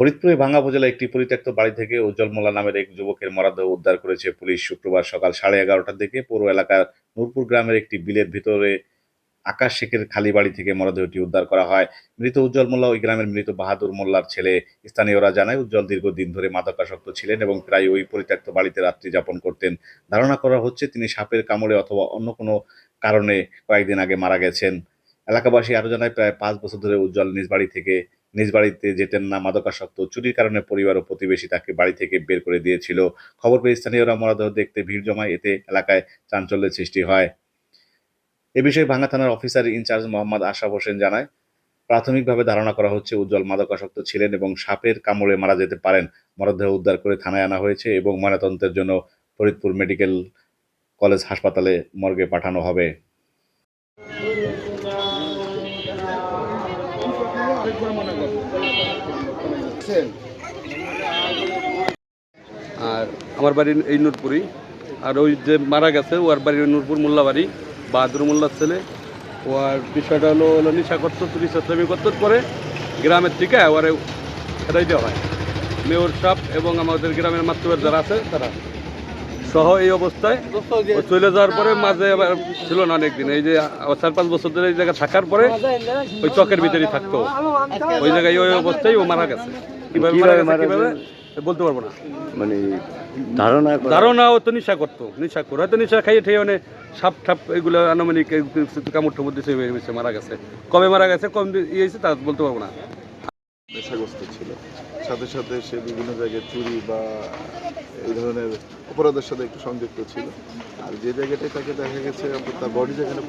ফরিদপুরে ভাঙ্গা উপজেলায় একটি পরিত্যক্ত বাড়ি থেকে উজ্জ্বল মোল্লা নামের এক যুবকের মরদেহ উদ্ধার করেছে পুলিশ। শুক্রবার সকাল সাড়ে এগারোটার দিকে পৌর এলাকার নূরপুর গ্রামের একটি বিলের ভিতরে আকাশ শেখের খালি বাড়ি থেকে মরদেহটি উদ্ধার করা হয়। মৃত উজ্জ্বল মোল্লা ওই গ্রামের মৃত বাহাদুর মোল্লার ছেলে স্থানীয়রা জানায়, উজ্জ্বল দীর্ঘদিন ধরে মাদকাসক্ত ছিলেন এবং প্রায় ওই পরিত্যক্ত বাড়িতে রাত্রি যাপন করতেন। ধারণা করা হচ্ছে তিনি সাপের কামড়ে অথবা অন্য কোনো কারণে কয়েকদিন আগে মারা গেছেন। এলাকাবাসী আরও জানায়, প্রায় পাঁচ বছর ধরে উজ্জ্বল নিজ বাড়ি থেকে নিজ বাড়িতে যেতেন না মাদকাসক্ত, চুরির কারণে পরিবার ও প্রতিবেশী তাকে বাড়ি থেকে বের করে দিয়েছিল। খবর পেয়ে স্থানীয়রা মরদেহ দেখতে ভিড় জমায়। এতে এলাকায় চাঞ্চল্যের সৃষ্টি হয়। এ বিষয়ে ভাঙ্গা থানার officer in charge Mohammad Ashraf Hossain জানায়, প্রাথমিকভাবে ধারণা করা হচ্ছে উজ্জ্বল মাদকাসক্ত ছিলেন এবং সাপের কামড়ে মারা যেতে পারেন। মরদেহ উদ্ধার করে থানায় আনা হয়েছে এবং ময়নাতদন্তের জন্য ফরিদপুর মেডিকেল কলেজ হাসপাতালে মর্গে পাঠানো হবে। আর আমার বাড়ি এই নূরপুরি। আর ওই যে মারা গেছে, ওর বাড়ি নূরপুর মোল্লা বাড়ি বাহাদুর মোল্লার ছেলে। ও আর বিষয়টা হলো হলো নিশা করতো চুরি চাষামি করতো পরে গ্রামের থেকে ওরে খেদাই দেওয়া হয়। মেয়র সাপ এবং আমাদের গ্রামের মাতৃবার যারা আছে, তারা। সহ এই অবস্থায় চলে যাওয়ার পরে মাঝে আবার ছিল না অনেকদিন। এই যে চার পাঁচ বছর ধরে এই জায়গায় থাকার পরে ওই চকের ভিতরেই থাকতো। ওই জায়গায় ওই অবস্থায় ও মারা গেছে। কীভাবে মারা গেছে কীভাবে বলতে পারব না। মানে ধারণা ধারণা ও তো নিশা করতো নিশা করে হয়তো নিশা খাইয়ে ঠেয়ে মানে সাপ ঠাপ এগুলো আনুমানিক কামড় ঠামড় দিছে হয়েছে মারা গেছে। কবে মারা গেছে কম ইয়ে হয়েছে তা বলতে পারব না। নেশাগ্রস্ত ছিল। সাথে সাথে সে বিভিন্ন জায়গায় চুরি বা এই ধরনের অপরাধের সাথে একটু সংযুক্ত ছিল। আর যে জায়গাটায় তাকে দেখা গেছে তার বডি যেখানে